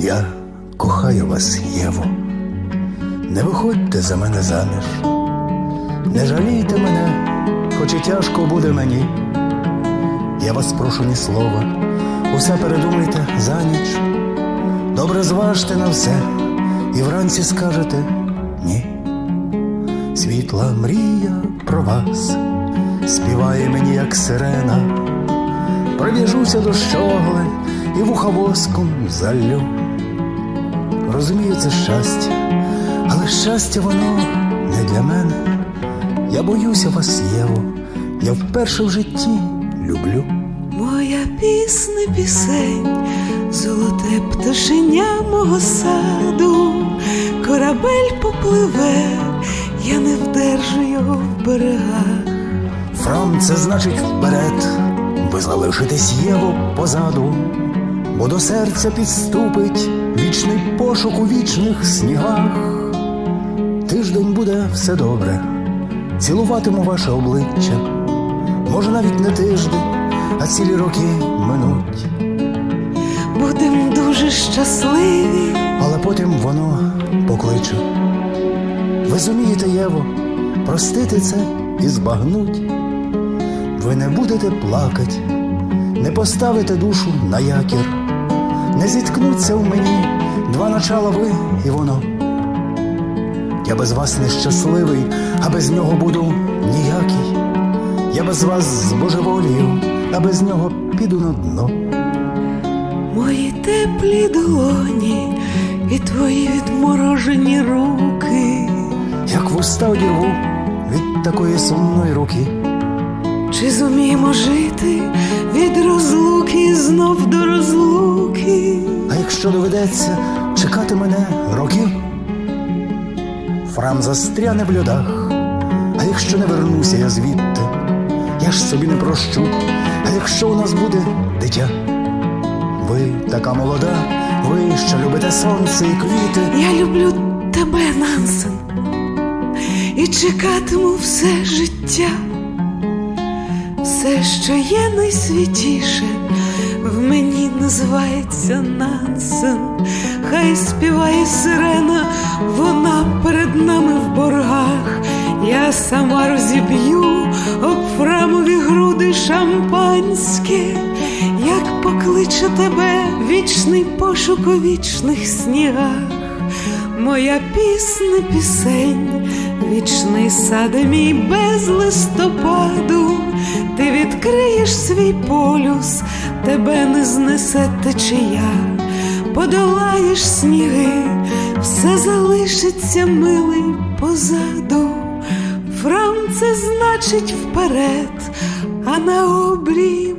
Я кохаю вас, Єво. Не виходьте за мене заміж, не жалійте мене, хоч і тяжко буде мені. Я вас прошу ні слова, усе передумайте за ніч. Добре зважте на все, і вранці скажете ні. Світла мрія про вас співає мені, як сирена. Прив'яжуся до щогли і вуха воском залю. Розумію, це щастя, але щастя воно не для мене. Я боюся вас, Єво, я вперше в житті люблю. Моя пісня пісень, золоте пташеня мого саду, корабель попливе, я не вдержу його в берегах. Фрам це значить вперед, ви залишитесь Єво позаду, бо до серця підступить вічний пошук у вічних снігах. Тиждень буде все добре, цілуватиму ваше обличчя. Може, навіть не тиждень, а цілі роки минуть. Будем дуже щасливі, Але потім воно покличе. Ви зумієте, Єво, простити це і збагнуть. Ви не будете плакать, не поставите душу на якір, не зіткнуться в мені два начала ви і воно. Я без вас нещасливий, а без нього буду ніякий. Я без вас збожеволію, а без нього піду на дно. мої теплі долоні і твої відморожені руки. Як вуста одірву від такої сумної руки. Чи зуміємо жити від розлуки знов до розлуки? А якщо доведеться чекати мене роки, Фрам застряне в льодах, а якщо не вернуся я звідти, я ж собі не прощу, а якщо у нас буде дитя, ви така молода, ви що любите сонце і квіти, Я люблю тебе, Нансен, і чекатиму все життя, все, що є найсвятіше, в мені називається Нансен. Хай співає сирена, вона перед нами в боргах. Я сама розіб'ю об фрамові груди шампанське, як покличе тебе вічний пошук у вічних снігах. Моя пісня пісень, вічний саде мій без листопаду, ти відкриєш свій полюс, тебе не знесе течія, подолаєш сніги, все залишиться милий позаду. Фрам це значить вперед, а на обрі буду я.